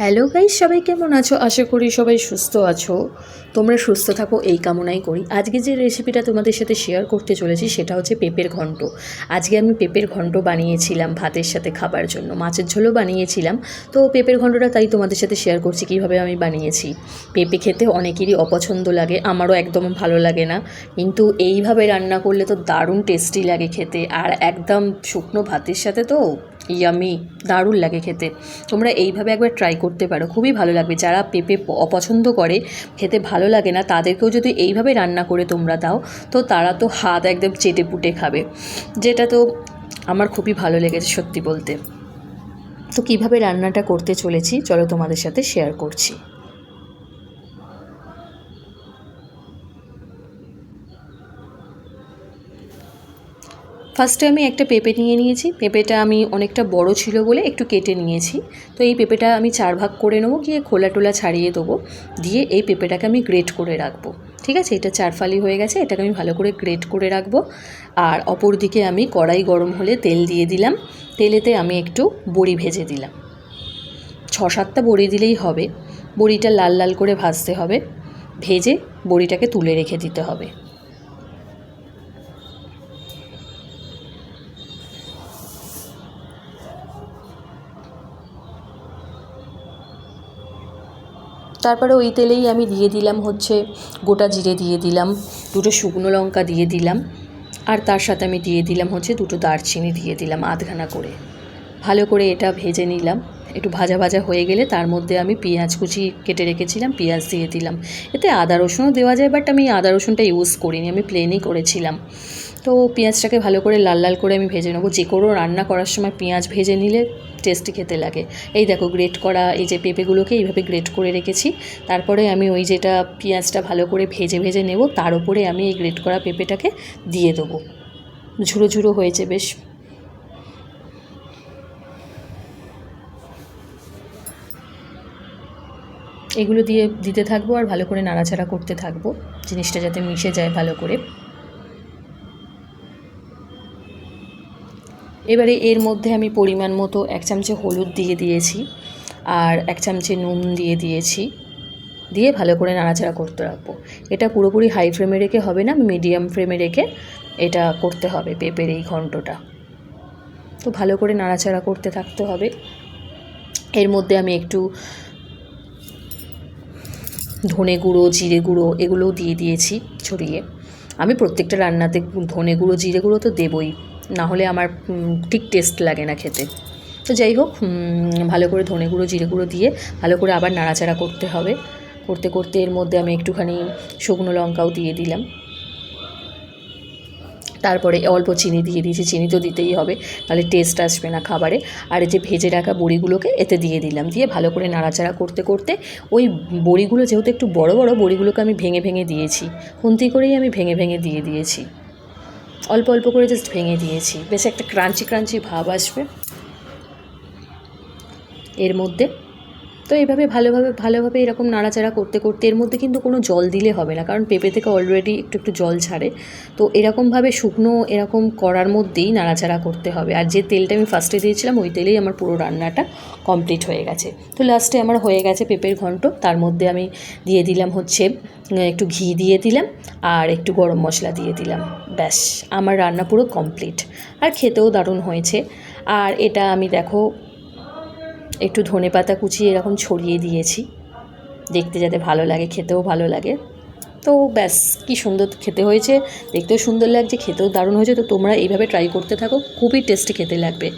Hello guys সবাই কেমন আছো? আশা করি সবাই সুস্থ আছো। তোমরা সুস্থ থাকো, এই কামনাই করি। আজকে যে রেসিপিটা তোমাদের সাথে শেয়ার করতে চলেছি, সেটা হচ্ছে পেঁপের ঘন্ট। আজকে আমি পেঁপের ঘন্ট বানিয়েছিলাম ভাতের সাথে খাবার জন্য। মাছের ঝোলও বানিয়েছিলাম। তো পেঁপের ঘন্টটা তাই তোমাদের সাথে শেয়ার করছি, কীভাবে আমি বানিয়েছি। পেঁপে খেতে অনেকেরই অপছন্দ লাগে, আমারও একদম ভালো লাগে না। কিন্তু এইভাবে রান্না করলে তো দারুণ টেস্টি লাগে খেতে। আর একদম শুকনো ভাতের সাথে তো ইয়ামি দারুণ লাগে খেতে। তোমরা এইভাবে একবার ট্রাই করতে পারো, খুবই ভালো লাগবে। যারা পেঁপে অপছন্দ করে, খেতে ভালো লাগে না। তাদেরকেও যদি এইভাবে রান্না করে তোমরা দাও, তো তারা তো হাত একদম চেটে পুটে খাবে। যেটা তো আমার খুবই ভালো লেগেছে সত্যি বলতে। তো কীভাবে রান্নাটা করতে চলেছি, চলো তোমাদের সাথে শেয়ার করছি। ফার্স্টে আমি একটা পেঁপে নিয়ে নিয়েছি। পেঁপেটা আমি অনেকটা বড় ছিল বলে একটু কেটে নিয়েছি। তো এই পেঁপেটা আমি চার ভাগ করে নেব, গিয়ে খোলা টোলা ছাড়িয়ে দেবো। দিয়ে এই পেঁপেটাকে আমি গ্রেট করে রাখব। ঠিক আছে? এটা চার ফালি হয়ে গেছে। এটাকে আমি ভালো করে গ্রেট করে রাখব। আর অপর দিকে আমি কড়াই গরম হলে তেল দিয়ে দিলাম। তেলেতে আমি একটু বড়ি ভেজে দিলাম। ছ সাতটা বড়ি দিলেই হবে। বড়িটা লাল লাল করে ভাজতে হবে। ভেজে বড়িটাকে তুলে রেখে দিতে হবে। তারপরে ওই তেলেই আমি দিয়ে দিলাম হচ্ছে গোটা জিরে দিয়ে দিলাম, দুটো শুকনো লঙ্কা দিয়ে দিলাম, আর তার সাথে আমি দিয়ে দিলাম হচ্ছে দুটো দারচিনি দিয়ে দিলাম আধখানা করে। ভালো করে এটা ভেজে নিলাম, একটু ভাজা ভাজা হয়ে গেলে তার মধ্যে আমি পেঁয়াজ কুচি কেটে রেখেছিলাম, পেঁয়াজ দিয়ে দিলাম। এতে আদা রসুনও দেওয়া যায়, বাট আমি আদা রসুনটা ইউজ করিনি, আমি প্লেনই করেছিলাম। তো পেঁয়াজটাকে ভালো করে লাল লাল করে আমি ভেজে নেব। যে কোনো রান্না করার সময় পেঁয়াজ ভেজে নিলে টেস্টি খেতে লাগে। এই দেখো গ্রেট করা, এই যে পেঁপেগুলোকে এইভাবে গ্রেট করে রেখেছি। তারপরে আমি ওই যেটা পেঁয়াজটা ভালো করে ভেজে ভেজে নেব, তার উপরে আমি এই গ্রেট করা পেঁপেটাকে দিয়ে দেবো। ঝুড়ো ঝুড়ো হয়েছে বেশ। এগুলো দিয়ে দিতে থাকব আর ভালো করে নাড়াচাড়া করতে থাকব। জিনিসটা যাতে মিশে যায় ভালো করে। এবারে এর মধ্যে আমি পরিমাণ মতো এক চামচে হলুদ দিয়ে দিয়েছি আর এক চামচে নুন দিয়ে দিয়েছি। দিয়ে ভালো করে নাড়াচাড়া করতে রাখব। এটা পুরোপুরি হাই ফ্লেমে রেখে হবে না, মিডিয়াম ফ্লেমে রেখে এটা করতে হবে পেঁপের এই ঘন্টটা। তো ভালো করে নাড়াচাড়া করতে থাকতে হবে। এর মধ্যে আমি একটু ধনে গুঁড়ো, জিরে গুঁড়ো এগুলোও দিয়ে দিয়েছি ছড়িয়ে। আমি প্রত্যেকটা রান্নাতে ধনে গুঁড়ো, জিরে গুঁড়ো তো দেবই। না হলে আমার ঠিক টেস্ট লাগে না খেতে। তো যাই হোক ভালো করে ধনে গুঁড়ো, জিরে গুঁড়ো দিয়ে ভালো করে আবার নাড়াচাড়া করতে হবে। করতে করতে এর মধ্যে আমি একটুখানি শুকনো লঙ্কাও দিয়ে দিলাম। তারপরে অল্প চিনি দিয়ে দিয়েছি, চিনি তো দিতেই হবে তাহলে টেস্ট আসবে না খাবারে। আর যে ভেজে রাখা বড়িগুলোকে এতে দিয়ে দিলাম, দিয়ে ভালো করে নাড়াচাড়া করতে করতে ওই বড়িগুলো যেহেতু একটু বড় বড় বড়িগুলোকে আমি ভেঙে ভেঙে দিয়েছি, খুন্তি করেই আমি ভেঙে ভেঙে দিয়ে দিয়েছি। অল্প অল্প করে জাস্ট ভেঙে দিয়েছি। বেশ একটা ক্রাঞ্চি ক্রাঞ্চি ভাব আসবে। এর মধ্যে তো এইভাবে ভালোভাবে ভালোভাবে এরকম নাড়াচাড়া করতে করতে এর মধ্যে কিন্তু কোনো জল দিলে হবে না। কারণ পেঁপে থেকে অলরেডি একটু একটু জল ছাড়ে। তো এরকমভাবে শুকনো এরকম করার মধ্যেই নাড়াচাড়া করতে হবে। আর যে তেলটা আমি ফার্স্টে দিয়েছিলাম, ওই তেলেই আমার পুরো রান্নাটা কমপ্লিট হয়ে গেছে। তো লাস্টে আমার হয়ে গেছে পেঁপের ঘন্ট। তার মধ্যে আমি দিয়ে দিলাম হচ্ছে একটু ঘি দিয়ে দিলাম আর একটু গরম মশলা দিয়ে দিলাম। ব্যাস, আমার রান্না পুরো কমপ্লিট আর খেতেও দারুণ হয়েছে। আর এটা আমি দেখো একটু ধনে পাতা কুচিয়ে এরকম ছড়িয়ে দিয়েছি। দেখতে যাতে ভালো লাগে, খেতেও ভালো লাগে। তো ব্যাস, কি সুন্দর খেতে হয়েছে। দেখতেও সুন্দর লাগছে, খেতেও দারুণ হয়েছে। তো তোমরা এইভাবে ট্রাই করতে থাকো, খুবই টেস্টি খেতে লাগবে।